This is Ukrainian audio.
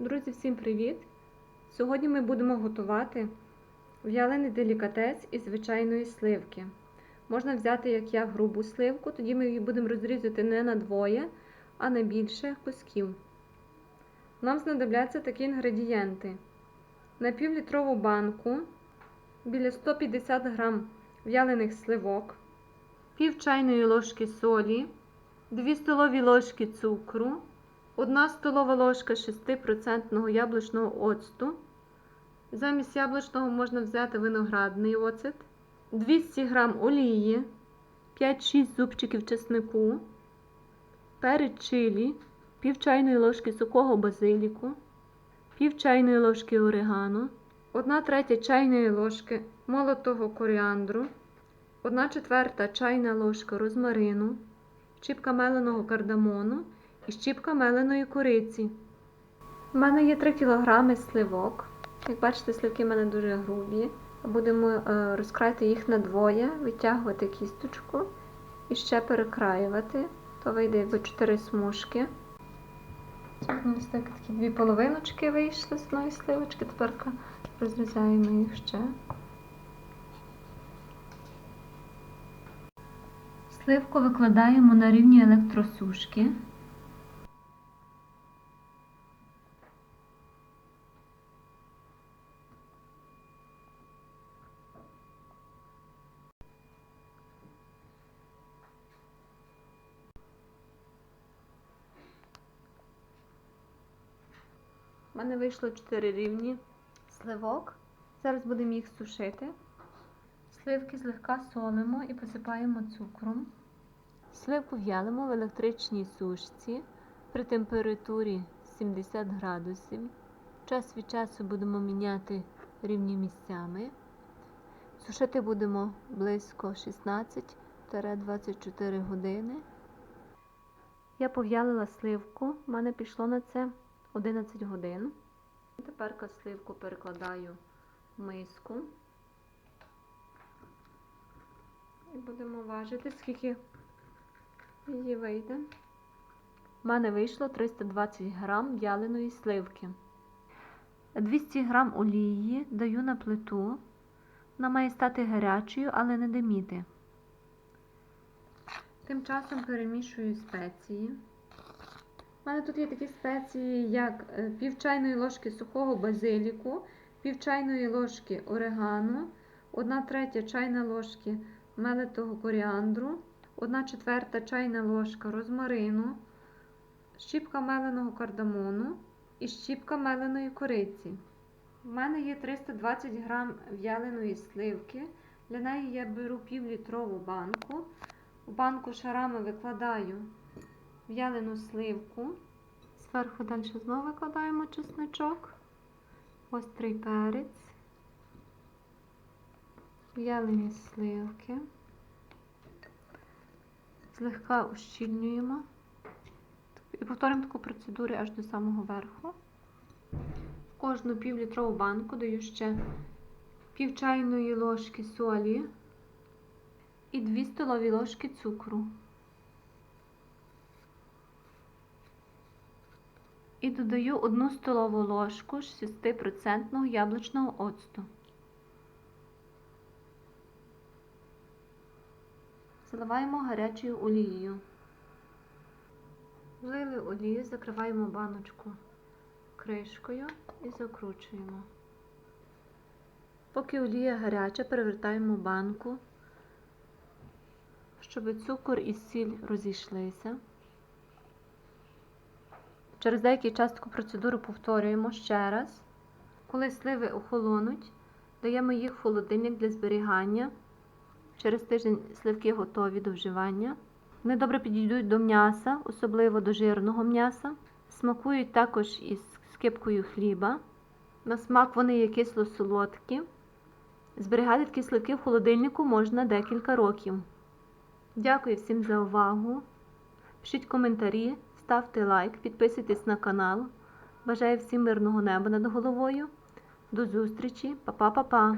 Друзі, всім привіт! Сьогодні ми будемо готувати в'ялений делікатес із звичайної сливки. Можна взяти, як я, грубу сливку, тоді ми її будемо розрізати не на двоє, а на більше кусків. Нам знадобляться такі інгредієнти: на півлітрову банку біля 150 г в'ялених сливок, пів чайної ложки солі, 2 столові ложки цукру. 1 столова ложка 6% яблучного оцту. Замість яблучного можна взяти виноградний оцет, 200 г олії, 5-6 зубчиків чеснику, перець чилі, пів чайної ложки сухого базиліку, пів чайної ложки орегано, 1 третя чайної ложки молотого коріандру, 1 четверта чайна ложка розмарину, щіпка меленого кардамону і щіпка меленої кориці. У мене є 3 кг сливок. Як бачите, сливки в мене дуже грубі. Будемо розкрайти їх на двоє, витягувати кісточку і ще перекраювати. То вийде якби 4 смужки. Ось так такі дві половиночки вийшли з одної сливочки. Тепер розрізаємо їх ще. Сливку викладаємо на рівні електросушки. У мене вийшло 4 рівні сливок. Зараз будемо їх сушити. Сливки злегка солимо і посипаємо цукром. Сливку в'ялимо в електричній сушці при температурі 70 градусів. Час від часу будемо міняти рівні місцями. Сушити будемо близько 16-24 години. Я пов'ялила сливку, в мене пішло на це 11 годин. Тепер сливку перекладаю в миску. І будемо важити, скільки її вийде. У мене вийшло 320 грам в'яленої сливки. 200 грам олії даю на плиту. Вона має стати гарячою, але не диміти. Тим часом перемішую спеції. У мене тут є такі спеції, як пів чайної ложки сухого базиліку, пів чайної ложки орегано, 1 третя чайна ложки мелитого коріандру, 1 четверта чайна ложка розмарину, щіпка меленого кардамону і щіпка меленої кориці. У мене є 320 г в'яленої сливки. Для неї я беру півлітрову банку. У банку шарами викладаю в'ялену сливку. Зверху далі знову викладаємо чесничок, острий перець, в'ялені сливки, злегка ущільнюємо і повторюємо таку процедуру аж до самого верху. В кожну півлітрову банку даю ще пів чайної ложки солі і 2 столові ложки цукру. І додаю 1 столову ложку 6% яблучного оцту. Заливаємо гарячою олією. Влили олію, закриваємо баночку кришкою і закручуємо. Поки олія гаряча, перевертаємо банку, щоб цукор і сіль розійшлися. Через деякий час таку процедуру повторюємо ще раз. Коли сливи охолонуть, даємо їх в холодильник для зберігання. Через тиждень сливки готові до вживання. Вони добре підійдуть до м'яса, особливо до жирного м'яса. Смакують також із скипкою хліба. На смак вони є кисло-солодкі. Зберігати такі сливки в холодильнику можна декілька років. Дякую всім за увагу. Пишіть коментарі, ставте лайк, підписуйтесь на канал. Бажаю всім мирного неба над головою. До зустрічі, Па-па-па-па!